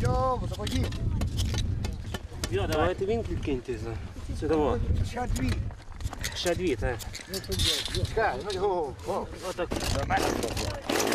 Йо, западі. Давайте він киньте за. Сюди. Ще дві. Ще дві, так. Чекай, ну його. О, Отак. До тут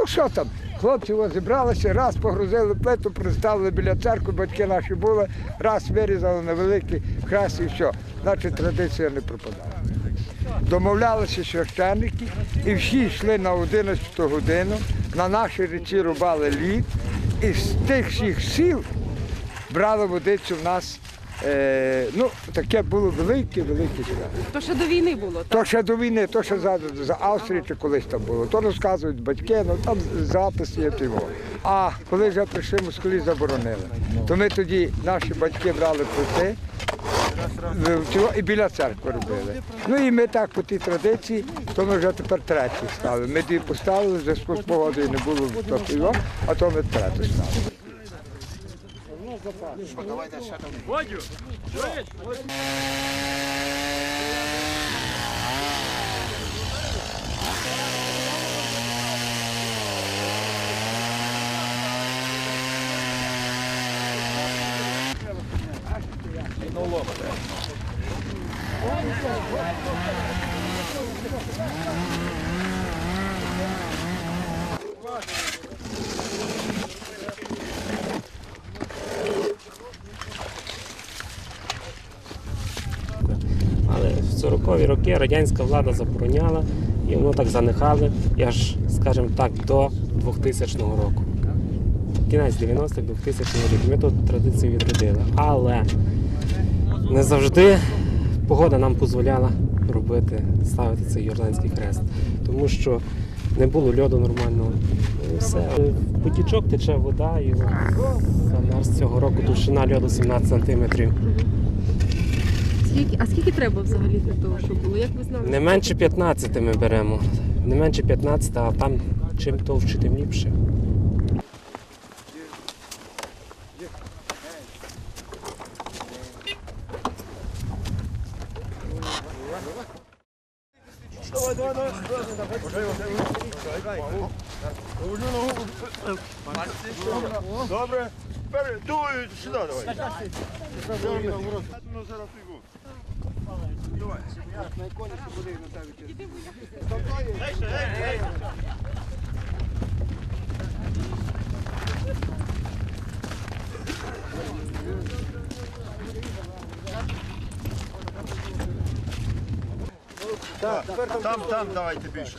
Ну що там? Хлопці зібралися, раз погрузили плиту, приставили біля церкви, батьки наші були, раз вирізали на великий хрест і все. Значить традиція не пропадає. Домовлялися священники і всі йшли на 11 годину, на нашій ріці рубали лід, і з тих всіх сіл брали водицю в нас. Е, ну, таке було велике, велике свято. То ще до війни було, так? То ще до війни, то ще за, за Австрії чи колись там було. То розказують батьки, ну там запис є того. А коли вже прийшли москалі, заборонили. То ми тоді, наші батьки брали плити і біля церкви робили. Ну і ми так по тій традиції, то ми вже тепер третій ставили. Ми дві поставили, в зв'язку з погодою не було його, а то ми третій ставили. Але в 40-ві роки радянська влада забороняла і воно так занихали, і аж, скажімо так, до 2000 року. Кінець 90-х, 2000 рік. Ми тут традицію відродили. Але не завжди погода нам дозволяла робити, ставити цей Йорданський хрест. Тому що не було льоду нормального. І все. В потічок тече вода, і замерз цього року товщина льоду 17 сантиметрів. Скільки, а скільки треба взагалі для того, щоб було? Як ви знали? Не менше 15 ми беремо. Не менше 15, а там чим товще, тим ліпше. Добре. Тепер дують сюди давай. Ну, зараз йду. Там, там давайте більше.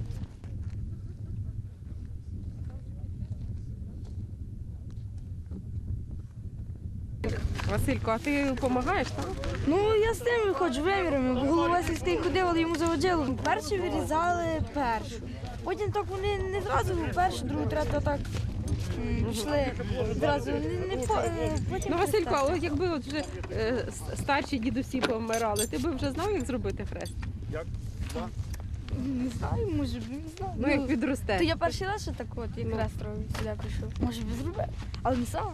Василько, а ти допомагаєш, так? Ну, я з тим ходжу вимірами, голова сільський ходив, але йому заводило. Перші вирізали першу. Потім так вони не зразу першу, другу, третю так м, пішли. Зразу не, не по, е, потім. Ну, Василько, а от якби от вже е, с- старші дідусі помирали, ти би вже знав, як зробити хрест? Не знаю, може б, не знаю. Ну, як підросте. то я перший раз що так от якраз трохи сюди прийшов. Може би зробив, але не сам.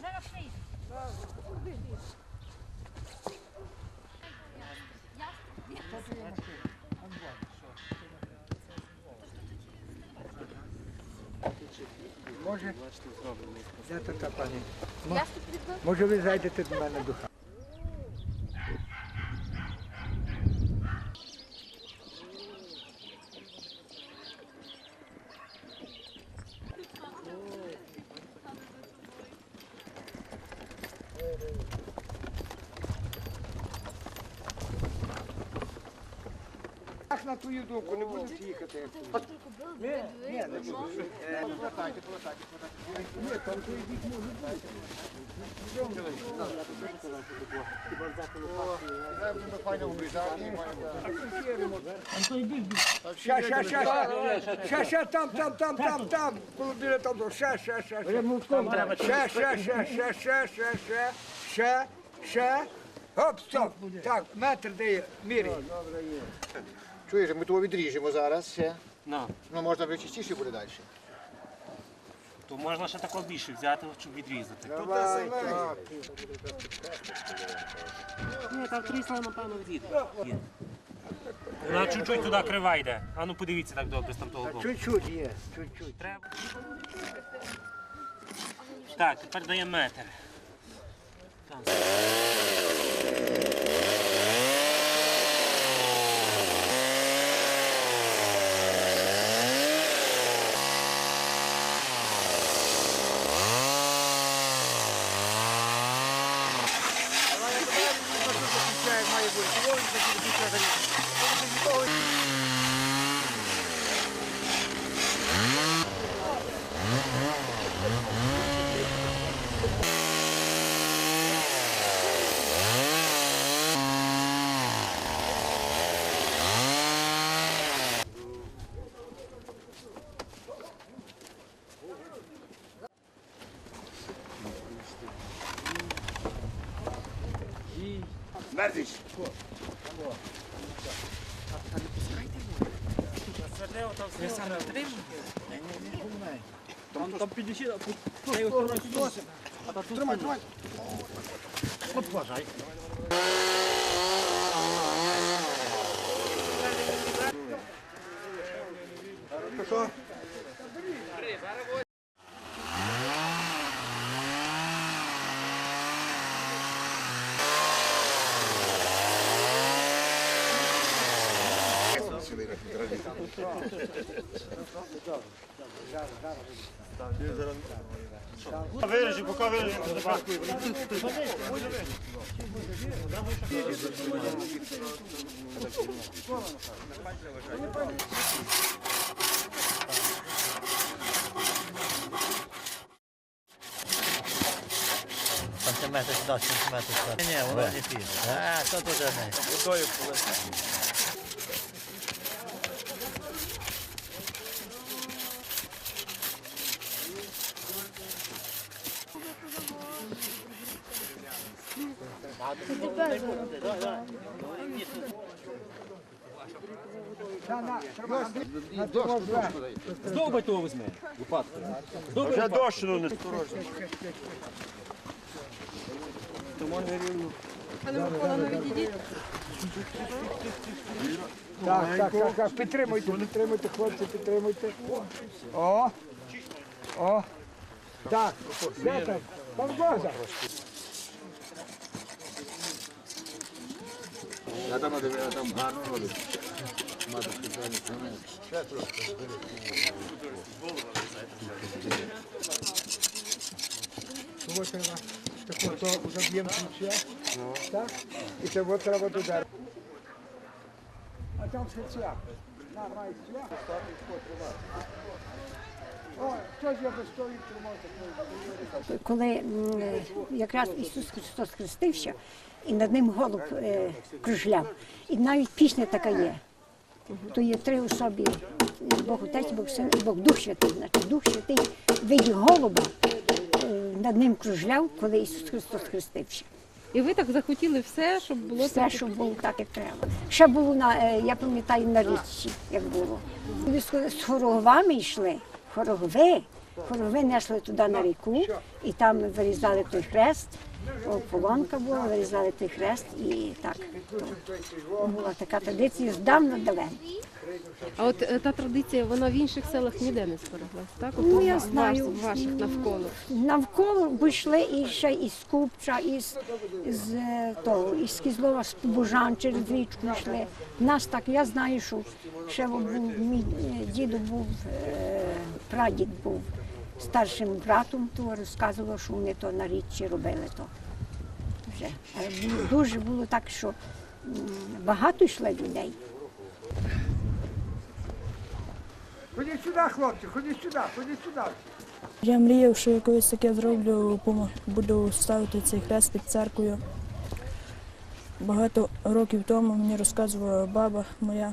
Зараз прийде. Може, де то та пані? Може ви зайдете до мене до хати? Hey, hey. На твою думку, не будуть їхати? як тут? Ні, ні, не будуть. Е, Ні, там то йдіть може бути. Ща, ща, ща, ща, ща, ща, там, там, там, там, там, коло біля там, ще, ще, ще, ще, ще, ще, ще, ще, ще, ще, ще, ще, ще, Оп, стоп, так, метр дає, міряй. Чуєш, ми того відріжемо зараз ще. Ну, Ну, можна вже чистіше буде далі. то можна ще такого більше взяти, щоб відрізати. Давай, так. Ні, там трісла, напевно, відійде. Вона чуть-чуть туди крива йде. А ну подивіться так добре з там того боку. Чуть-чуть є, чуть-чуть. Треба. Так, тепер даємо метр. Там. Merdiş. Та не пускайте його. Ви саме отримуєте? Там, там підійшли, а я його підносив. Тримай, тримай. От вважай. Хорошо. Виріжи, поки виріжи. Сантиметр сюди, сантиметр сюди. Ні, воно не піде. А, то туди не. Здовбай того візьми, лопаткою. Вже дощ, ну не Пане Микола, ну відійдіть. Так, так, так, підтримуйте, підтримуйте, хлопці, підтримуйте. О, о, так, де? Там база. Я там дивився, там гарно робить. Мати Тому треба заб'ємо ключа. Так? І це от треба туди. А там ще цвях. На, має цвях. Коли якраз Ісус Христос хрестився, і над ним голуб е, кружляв. І навіть пісня така є. То є три особі. Бог Отець, Бог Син і Бог Дух Святий. Значить, Дух Святий в виді голуба е, над ним кружляв, коли Ісус Христос хрестився. І ви так захотіли все, щоб було Все, так. що було так, як треба. Ще було на, е, я пам'ятаю, на річці, як було. Ми з- з хоровами йшли, хорогови, винесли туди на ріку, і там вирізали той хрест. О, Полонка була, вирізали той хрест і так. То була така традиція здавна давно. А от е, та традиція, вона в інших селах ніде не збереглась, так? От Ну, я знаю. ваших навколо. Навколо бо йшли і ще із Купча, із, з е, того, із Кізлова, з Бужан через річку йшли. Нас так, я знаю, що ще був мій е, дідо був, е, прадід був старшим братом, то розказував, що вони то на річці робили то. Вже. Було, дуже було так, що багато йшли людей. Ходіть сюди, хлопці, ходіть сюди, ходіть сюди. Я мріяв, що я колись таке зроблю, буду ставити цей хрест під церквою. Багато років тому мені розказувала баба моя.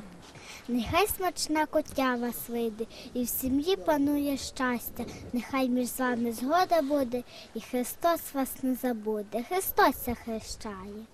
Нехай смачна котя вас вийде, і в сім'ї панує щастя. Нехай між вами згода буде, і Христос вас не забуде. Христос хрещає.